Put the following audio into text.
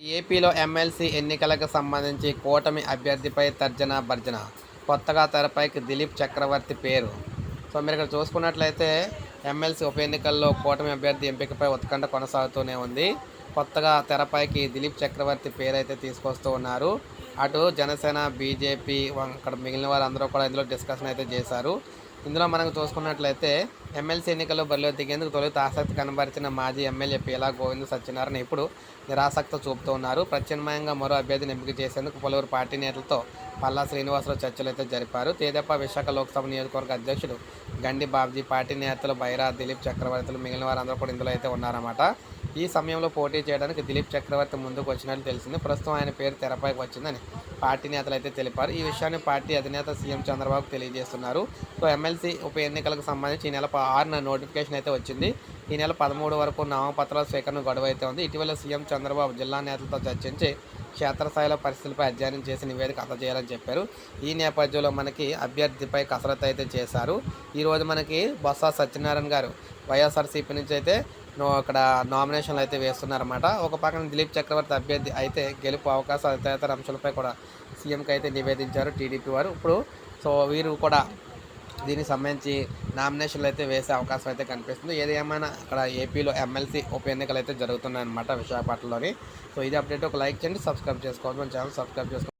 ఏపీలో ఎమ్మెల్సీ ఎన్నికలకు సంబంధించి కూటమి అభ్యర్థిపై తర్జన భర్జన. కొత్తగా తెరపైకి దిలీప్ చక్రవర్తి పేరు. సో మీరు ఇక్కడ చూసుకున్నట్లయితే ఎమ్మెల్సీ ఉప ఎన్నికల్లో కూటమి అభ్యర్థి ఎంపికపై ఉత్కంఠ కొనసాగుతూనే ఉంది. కొత్తగా తెరపైకి దిలీప్ చక్రవర్తి పేరు అయితే తీసుకొస్తూ ఉన్నారు. అటు జనసేన బీజేపీ అక్కడ మిగిలిన వారందరూ కూడా ఇందులో డిస్కషన్ అయితే చేశారు. ఇందులో మనకు చూసుకున్నట్లయితే ఎమ్మెల్సీ ఎన్నికల్లో బరిలో దిగేందుకు తొలుత ఆసక్తి కనబరిచిన మాజీ ఎమ్మెల్యే పీలా గోవింద్ సత్యనారాయణ ఇప్పుడు నిరాసక్త చూపుతూ ఉన్నారు. ప్రత్యామ్నాయంగా మరో అభ్యర్థిని ఎంపిక చేసేందుకు పలువురు పార్టీ నేతలతో పల్లా శ్రీనివాసరావు చర్చలు అయితే జరిపారు. తేదప్ప విశాఖ లోక్సభ నియోజకవర్గ అధ్యక్షుడు గండి బాబ్జీ పార్టీ నేతలు బైరా దిలీప్ చక్రవర్తులు మిగిలిన వారందరూ కూడా ఇందులో అయితే ఉన్నారన్నమాట. ఈ సమయంలో పోటీ చేయడానికి దిలీప్ చక్రవర్తి ముందుకు వచ్చినట్లు తెలిసింది. ప్రస్తుతం ఆయన పేరు తెరపైకి వచ్చిందని పార్టీ నేతలు అయితే తెలిపారు. ఈ విషయాన్ని పార్టీ అధినేత సీఎం చంద్రబాబు తెలియజేస్తున్నారు. సో ఎమ్మెల్సీ ఉప ఎన్నికలకు సంబంధించి ఈ నెల ప- ఆరున నోటిఫికేషన్ అయితే వచ్చింది. ఈ నెల పదమూడు వరకు నామపత్రాల స్వీకరణ గొడవ అయితే ఉంది. ఇటీవల సీఎం చంద్రబాబు జిల్లా నేతలతో చర్చించి క్షేత్రస్థాయిలో పరిస్థితులపై అధ్యయనం చేసి నివేదిక అందజేయాలని చెప్పారు. ఈ నేపథ్యంలో మనకి అభ్యర్థిపై కసరత్తు అయితే చేశారు. ఈరోజు మనకి బొత్స సత్యనారాయణ గారు వైఎస్ఆర్సీపీ నుంచి అయితే ఇక్కడ అక్కడ నామినేషన్లు అయితే వేస్తున్నారన్నమాట. ఒక పక్కన దిలీప్ చక్రవర్తి అభ్యర్థి అయితే గెలుపు అవకాశాలు తదితర అంశాలపై కూడా సీఎంకి అయితే నివేదించారు టీడీపీ వారు. ఇప్పుడు సో వీరు కూడా దీనికి సంబంధించి నామినేషన్లు అయితే వేసే అవకాశం అయితే కనిపిస్తుంది. ఏది ఏమైనా అక్కడ ఏపీలో ఎమ్మెల్సీ ఉప ఎన్నికలు అయితే జరుగుతున్నాయన్నమాట విశాఖపట్నంలోని. సో ఇది అప్డేట్. ఒక లైక్ చేయండి సబ్స్క్రైబ్ చేసుకోవచ్చు మన ఛానల్ సబ్స్క్రైబ్ చేసుకోండి